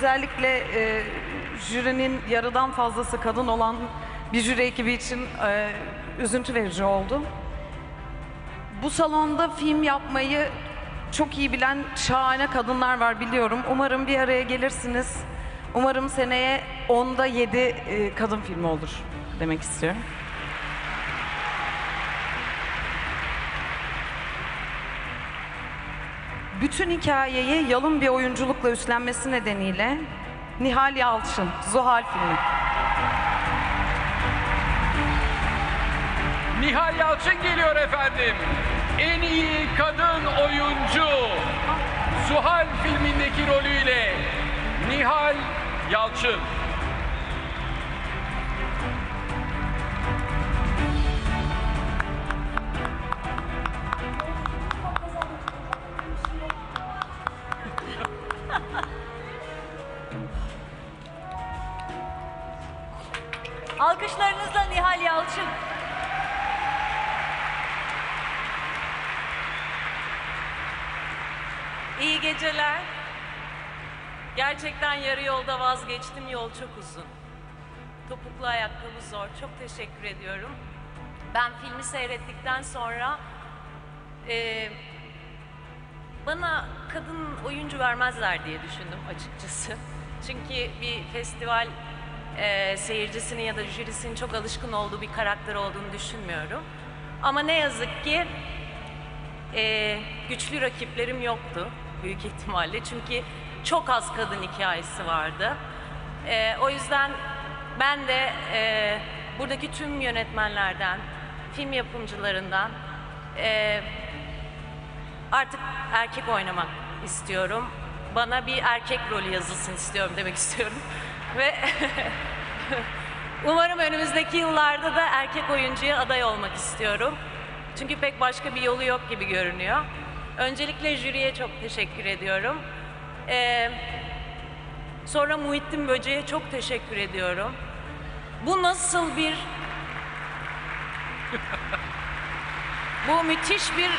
özellikle e, jürinin yarıdan fazlası kadın olan bir jüri ekibi için e, üzüntü verici oldu. Bu salonda film yapmayı çok iyi bilen şahane kadınlar var biliyorum. Umarım bir araya gelirsiniz. Umarım seneye onda 7 kadın filmi olur demek istiyorum. Bütün hikayeyi yalın bir oyunculukla üstlenmesi nedeniyle Nihal Yalçın, Zuhal filmi. Nihal Yalçın geliyor efendim. En iyi kadın oyuncu. Suhal filmindeki rolüyle Nihal Yalçın. Alkışlarınızla Nihal Yalçın. İyi geceler. Gerçekten yarı yolda vazgeçtim. Yol çok uzun. Topuklu ayakkabı zor. Çok teşekkür ediyorum. Ben filmi seyrettikten sonra eee, bana kadın oyuncu vermezler diye düşündüm açıkçası. Çünkü bir festival eee, seyircisinin ya da jürisinin çok alışkın olduğu bir karakter olduğunu düşünmüyorum. Ama ne yazık ki ee, güçlü rakiplerim yoktu büyük ihtimalle çünkü çok az kadın hikayesi vardı. Ee, o yüzden ben de e, buradaki tüm yönetmenlerden, film yapımcılarından e, artık erkek oynamak istiyorum. Bana bir erkek rolü yazılsın istiyorum demek istiyorum. Ve umarım önümüzdeki yıllarda da erkek oyuncuya aday olmak istiyorum. Çünkü pek başka bir yolu yok gibi görünüyor. Öncelikle jüriye çok teşekkür ediyorum. Ee, sonra Muhittin Böce'ye çok teşekkür ediyorum. Bu nasıl bir... Bu müthiş bir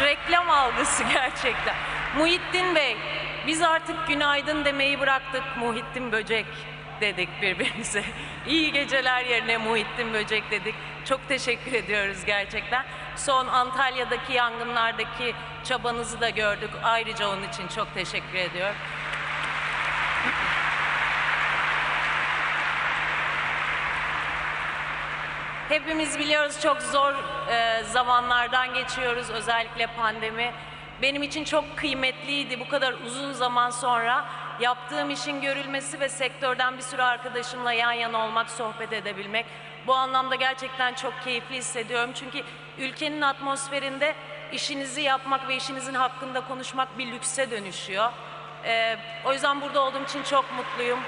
reklam algısı gerçekten. Muhittin Bey, biz artık günaydın demeyi bıraktık Muhittin Böcek dedik birbirimize. İyi geceler yerine Muhittin Böcek dedik. Çok teşekkür ediyoruz gerçekten. Son Antalya'daki yangınlardaki çabanızı da gördük. Ayrıca onun için çok teşekkür ediyorum. Hepimiz biliyoruz çok zor e, zamanlardan geçiyoruz özellikle pandemi. Benim için çok kıymetliydi bu kadar uzun zaman sonra yaptığım işin görülmesi ve sektörden bir sürü arkadaşımla yan yana olmak, sohbet edebilmek. Bu anlamda gerçekten çok keyifli hissediyorum. Çünkü ülkenin atmosferinde işinizi yapmak ve işinizin hakkında konuşmak bir lükse dönüşüyor. E, o yüzden burada olduğum için çok mutluyum.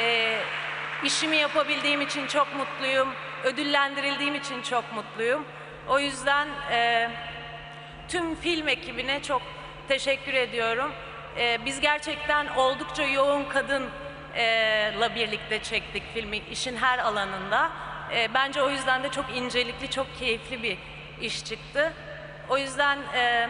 E, işimi yapabildiğim için çok mutluyum. Ödüllendirildiğim için çok mutluyum. O yüzden e, tüm film ekibine çok teşekkür ediyorum. E, biz gerçekten oldukça yoğun kadınla birlikte çektik filmi işin her alanında. E, bence o yüzden de çok incelikli, çok keyifli bir iş çıktı. O yüzden e,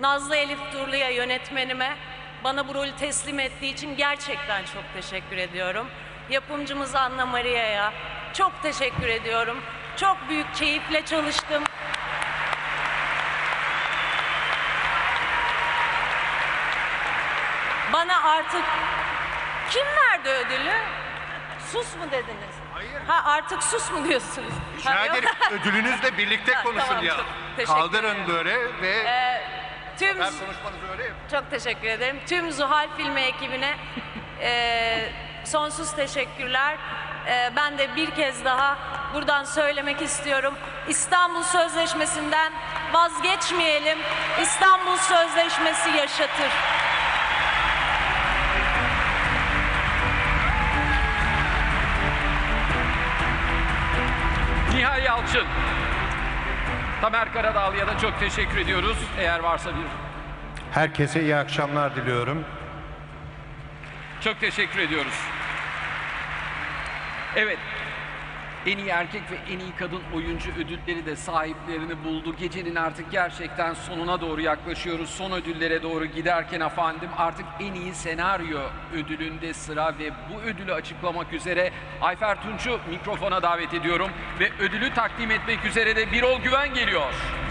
Nazlı Elif Durlu'ya yönetmenime bana bu rolü teslim ettiği için gerçekten çok teşekkür ediyorum. Yapımcımız Anna Maria'ya çok teşekkür ediyorum. Çok büyük keyifle çalıştım. Bana artık kim verdi ödülü? Sus mu dediniz? Hayır. Ha artık sus mu diyorsunuz? Rica ederim ödülünüzle birlikte Ha, konuşun tamam, ya. çok teşekkür Kaldırın ederim. böyle ve Tüm her konuşmanızı öyle yapın. Çok teşekkür ederim. Tüm Zuhal filmi ekibine e, sonsuz teşekkürler. E, ben de bir kez daha buradan söylemek istiyorum. İstanbul Sözleşmesi'nden vazgeçmeyelim. İstanbul Sözleşmesi yaşatır. Nihal Yalçın. Tamer Karadağlı'ya da çok teşekkür ediyoruz. Eğer varsa bir Herkese iyi akşamlar diliyorum. Çok teşekkür ediyoruz. Evet. En iyi erkek ve en iyi kadın oyuncu ödülleri de sahiplerini buldu. Gecenin artık gerçekten sonuna doğru yaklaşıyoruz. Son ödüllere doğru giderken efendim artık en iyi senaryo ödülünde sıra ve bu ödülü açıklamak üzere Ayfer Tunç'u mikrofona davet ediyorum ve ödülü takdim etmek üzere de Birol Güven geliyor.